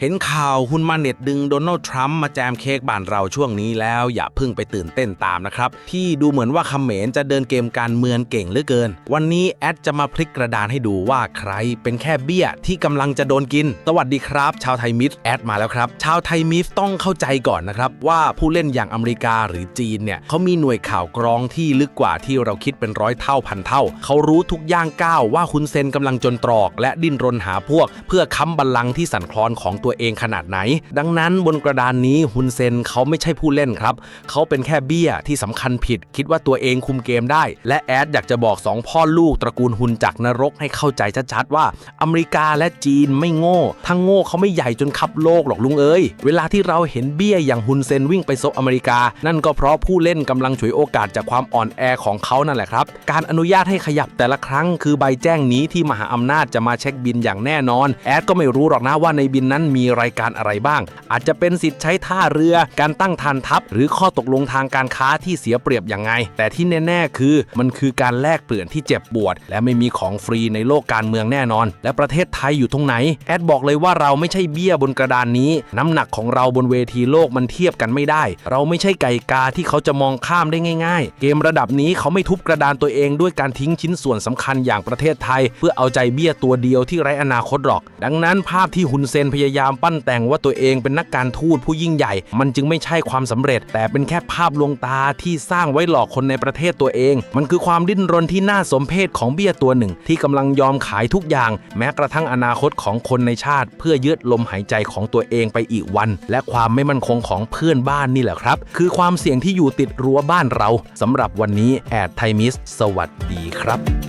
เห็นข่าวหุ้นมาเน็ตดึงโดนัลด์ทรัมป์มาแจมเค้กบ้านเราช่วงนี้แล้ว อย่าพิ่งไปตื่นเต้นตามนะครับ ที่ดูเหมือนว่าคเขมรจะเดินเกมการเมืองเก่งเหลือเกิน วันนี้แอดจะมาพลิกกระดานให้ดูว่าใครเป็นแค่เบี้ยที่กำลังจะโดนกิน สวัสดีครับ ชาวไทยมิตรแอดมาแล้วครับ ชาวไทยมิตรต้องเข้าใจก่อนนะครับ ว่าผู้เล่นอย่างอเมริกาหรือจีนเนี่ยเขามีหน่วยข่าวกรองที่ลึกกว่าที่เราคิดเป็นร้อยเท่าพันเท่า เขารู้ทุกย่างก้าวว่าคุณเซนกำลังจนตรอก และดิ้นรนหาพวก เพื่อค้ำบัลลังก์ที่สั่นคลอนของตัวเองขนาดไหน ดังนั้นบนกระดานนี้ฮุนเซนเขาไม่ใช่ผู้เล่นครับ เขาเป็นแค่เบี้ยที่สำคัญผิด คิดว่าตัวเองคุมเกมได้ และแอดอยากจะบอกสองพ่อลูกตระกูลฮุนจากนรกให้เข้าใจชัดๆว่า อเมริกาและจีนไม่โง่ ทั้งโง่เขาไม่ใหญ่จนคับโลกหรอกลุงเอ้ยเวลาที่เราเห็นเบี้ยอย่างฮุนเซนวิ่งไปซบอเมริกา นั่นก็เพราะผู้เล่นกำลังฉวยโอกาสจากความอ่อนแอของเขานั่นแหละครับ การอนุญาตให้ขยับแต่ละครั้ง คือใบแจ้งหนี้ที่มหาอำนาจจะมาเช็คบินอย่างแน่นอน แอดก็ไม่รู้หรอกนะว่าในบินนั้นมีรายการอะไรบ้าง อาจจะเป็นสิทธิ์ใช้ท่าเรือ การตั้งทานทัพ หรือข้อตกลงทางการค้าที่เสียเปรียบอย่างไง แต่ที่แน่ ๆ คือ มันคือการแลกเปลี่ยนที่เจ็บปวด และไม่มีของฟรีในโลกการเมืองแน่นอน และประเทศไทยอยู่ตรงไหน แอดบอกเลยว่าเราไม่ใช่เบี้ยบนกระดานนี้ น้ำหนักของเราบนเวทีโลกมันเทียบกันไม่ได้ เราไม่ใช่ไก่กาที่เขาจะมองข้ามได้ง่าย ๆ เกมระดับนี้เขาไม่ทุบกระดานตัวเองด้วยการทิ้งชิ้นส่วนสำคัญอย่างประเทศไทย เพื่อเอาใจเบี้ยตัวเดียวที่ไร้อนาคตหรอก ดังนั้นภาพที่ฮุนเซนพยายามามปั้นแต่งว่าตัวเองเป็นนักการทูตผู้ยิ่งใหญ่ มันจึงไม่ใช่ความสำเร็จ แต่เป็นแค่ภาพลวงตาที่สร้างไว้หลอกคนในประเทศตัวเอง มันคือความดิ้นรนที่น่าสมเพชของเบี้ยตัวหนึ่ง ที่กำลังยอมขายทุกอย่าง แม้กระทั่งอนาคตของคนในชาติ เพื่อยืดลมหายใจของตัวเองไปอีกวัน และความไม่มั่นคงของเพื่อนบ้านนี่แหละครับ คือความเสี่ยงที่อยู่ติดรั้วบ้านเราสำหรับวันนี้แอดไทมิส สวัสดีครับ